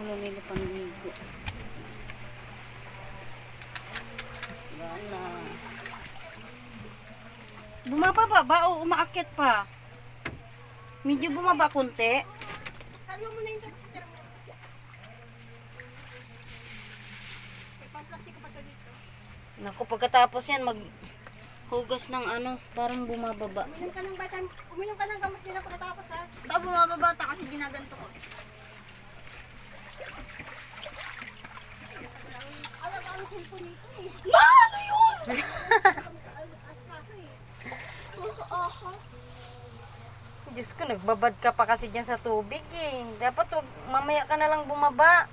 Ulo nila panligo. Wala. Bumaba ba ba o umaakit pa? Medyo bumaba konti. Sabi mo na yung Naku, pagkatapos yan, mag hugas ng ano, parang bumababa. Uminom ka ng vitamin, uminom ka ng gamot nila pagkatapos ha. Baka bumababata kasi ginaganto ko. Alam ang cellphone nito eh. Ma! Ano yun? Diyos ko, nagbabad ka pa kasi dyan sa tubig eh. Dapat wag, mamaya ka na lang bumaba.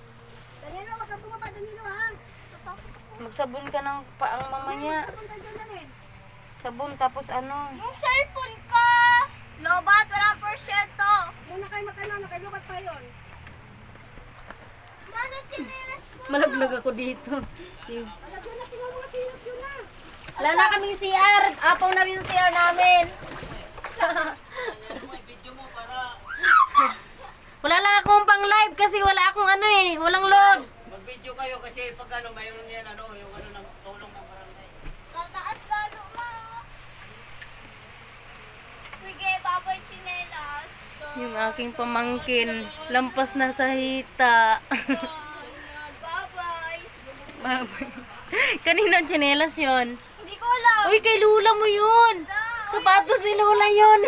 Danilo, wag kang bumaba Danilo ha. Magsabon ka ng paang mamaya. punta dyan na rin. Sabon, tapos ano. Yung cellphone ko! Lobat, walang porsyento! Muna kayo magkano, nakailukat pa yun. Mano, chinelas ko! Malaglag ako dito. Alagyan na, yun na. Wala na kaming CR. Apaw na rin CR namin. wala lang akong pang live kasi wala akong ano eh. Walang load. Mag-video kayo kasi pag ano, mayroon yan ano, yung ano ng tulong ng barangay. Tataas lalo, ma! Sige, babay chinelas. Yung aking pamangkin. Lampas na sa hita. Babay! Kanina chinelas yon. Hindi ko alam. Uy, kay Lula mo yun. Sapatos ni Lula yun.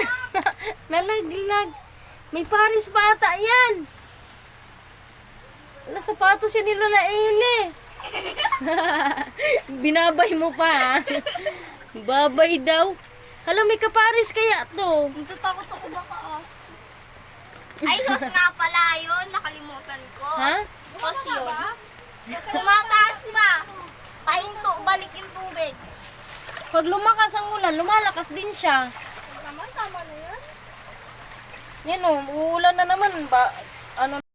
Nalaglag. May paris pa ata yan. Wala sapatos yun ni Lola Eli. Binabay mo pa? Babay daw. Hala, may kaparis kaya to. Natatakot ako baka as. Ay, hos nga pala yun. Nakalimutan ko. Ha? Hos yun. Tumataas ma. Pahinto, balik yung tubig. Pag lumakas ang ulan, lumalakas din siya. Tama, tama na yan. Yan o, uulan na naman. Ba, ano